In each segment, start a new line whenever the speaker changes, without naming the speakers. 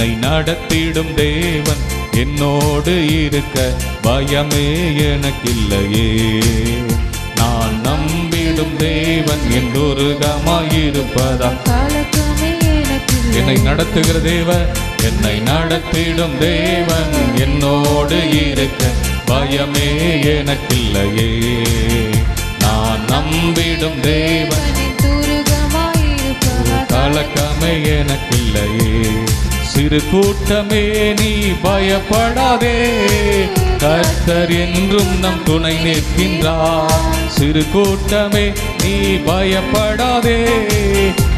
என்னை நடத்திடும் தேவன் என்னோடு இருக்க பயமே எனக்கில்லையே. நான் நம்பிடும் தேவன் என் துருகமாயிருப்பதா?
கலக்கமே எனக்கில்லை.
என்னை நடத்துகிற தேவன் என்னை நடத்திடும் தேவன் என்னோடு இருக்க பயமே எனக்கில்லையே. நான் நம்பிடும் தேவன் கலக்கமே சிறு கூட்டமே நீ பயப்படாதே. கர்த்தர் என்றும் நம் துணை நிற்கின்றார். சிறு கூட்டமே நீ பயப்படாதே.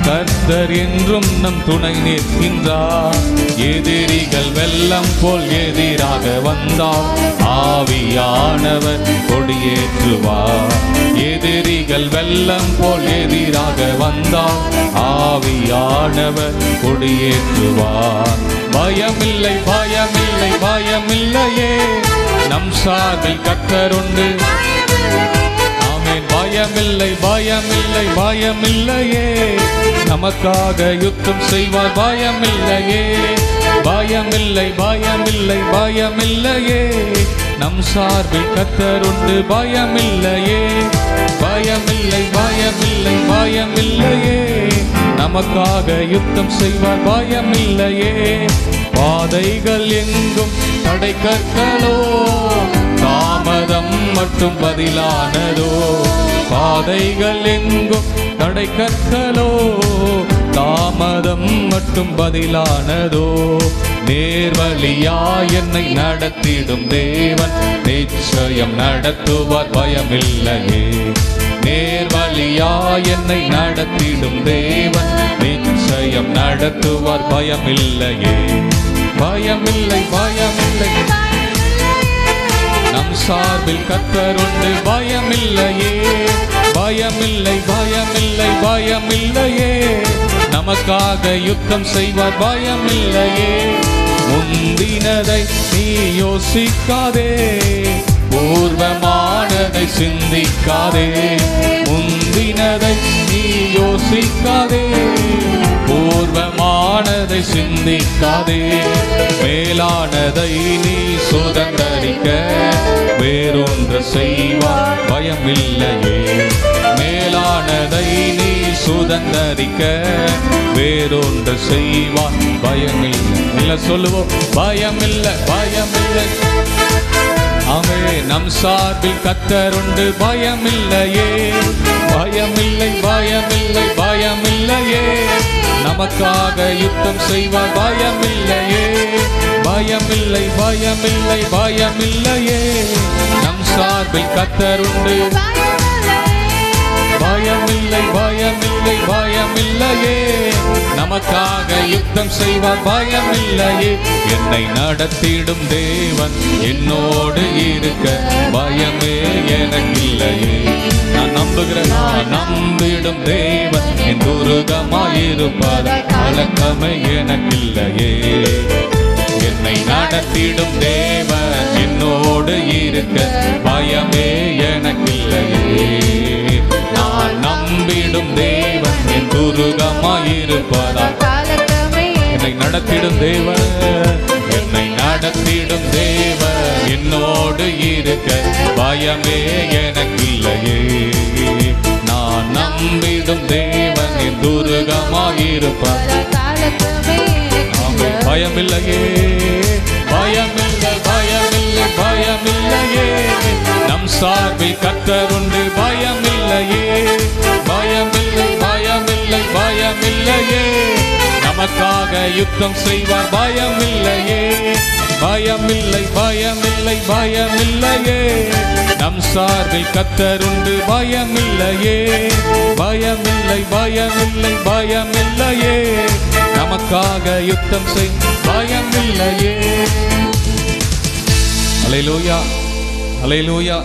கர்த்தர் என்றும் நம் துணை நிற்கின்றார். எதிரிகள் வெள்ளம் போல் எதிராக வந்தால் ஆவியானவர் கொடியேற்றுவார். எதிரிகள் வெள்ளம் போல் எதிராக வந்தால் ஆவியானவர் கொடியேற்றுவார். பயமில்லை பயமில்லை பயமில்லையே. நம் சார்பில் கத்தருண்டு பயமில்லை பயமில்லை பயமில்லையே. நமக்காக யுத்தம் செய்வார் பயமில்லையே. பயமில்லை பயமில்லை பயமில்லையே. நம் சார்பில் கத்தருண்டு பயமில்லையே. பயமில்லை பயமில்லை பயமில்லையே. நமக்காக யுத்தம் செய்வார் பயமில்லையே. பாதைகள் எங்கும் தடை கற்களோ? தாமதம் மட்டும் பதிலானதோ? பாதைகள் எங்கும் தடை கற்களோ தாமதம் மட்டும் பதிலானதோ? நேர்வழியா என்னை நடத்திடும் தேவன் நிச்சயம் நடத்துவார் பயமில்லையே. நேர்வழியா என்னை நடத்திடும் தேவன் நிச்சயம் நடத்துவார் பயமில்லையே. பயமில்லை பயம் சார்பில் கத்தருண்டு பயமில்லையே. பயமில்லை பயமில்லை பயமில்லையே. நமக்காக யுத்தம் செய்வார் பயமில்லையே. முந்தினதை நீ யோசிக்காதே. பூர்வமானதை சிந்திக்காதே. முந்தினதை நீ யோசிக்காதே. சிந்திக்காதே. மேலானதை நீ சுதந்தரிக்க வேறொன்று செய்வார் பயமில்லையே. மேலானதை நீ சுதந்தரிக்க வேறொன்று செய்வார் பயமில்லை. இல்லை சொல்லுவோம். பயமில்லை பயமில்லை. அவே நம் சார்பில் கத்தருண்டு பயமில்லையே. நமக்காக யுத்தம் செய்வார். பயமில்லையே. பயமில்லை பயமில்லை பயமில்லையே. நம் சார்பில் கத்தருண்டு பயமில்லை பயமில்லை பயமில்லையே. நமக்காக யுத்தம் செய்வார். பயமில்லையே. என்னை நடத்திடும் தேவன் என்னோடு இருக்க. பயமே எனக்கில்லையே நான் நம்புகிறேன். நான் நம்பிடும் தேவன் என் துருகமாயிருப்பார் கலக்கமே எனக்கில்லையே. என்னை நடத்திடும் தேவன் என்னோடு இருக்க பயமே எனக்கில்லையே. நான் நம்பிடும் தேவன் என் துருகமாயிருப்பதால் என்னை நடத்திடும் தேவன் என்னை நடத்திடும் தேவன் என்னோடு இருக்க பயமே எனக்கில்லையே. பயமில்லையே. பயமில்லை பயமில்லை பயமில்லையே. நம் சார்பில் கத்தருண்டு பயமில்லையே. பயமில்லை பயமில்லை பயமில்லையே. நமக்காக யுத்தம் செய்வார் பயமில்லையே. பயமில்லை பயமில்லை பயமில்லையே. நம் சார்பில் கத்தருண்டு பயமில்லையே. பயமில்லை பயமில்லை பயமில்லையே. நமக்காக யுத்தம் செய். பயமில்லையே. அலையிலூயா அலையிலூயா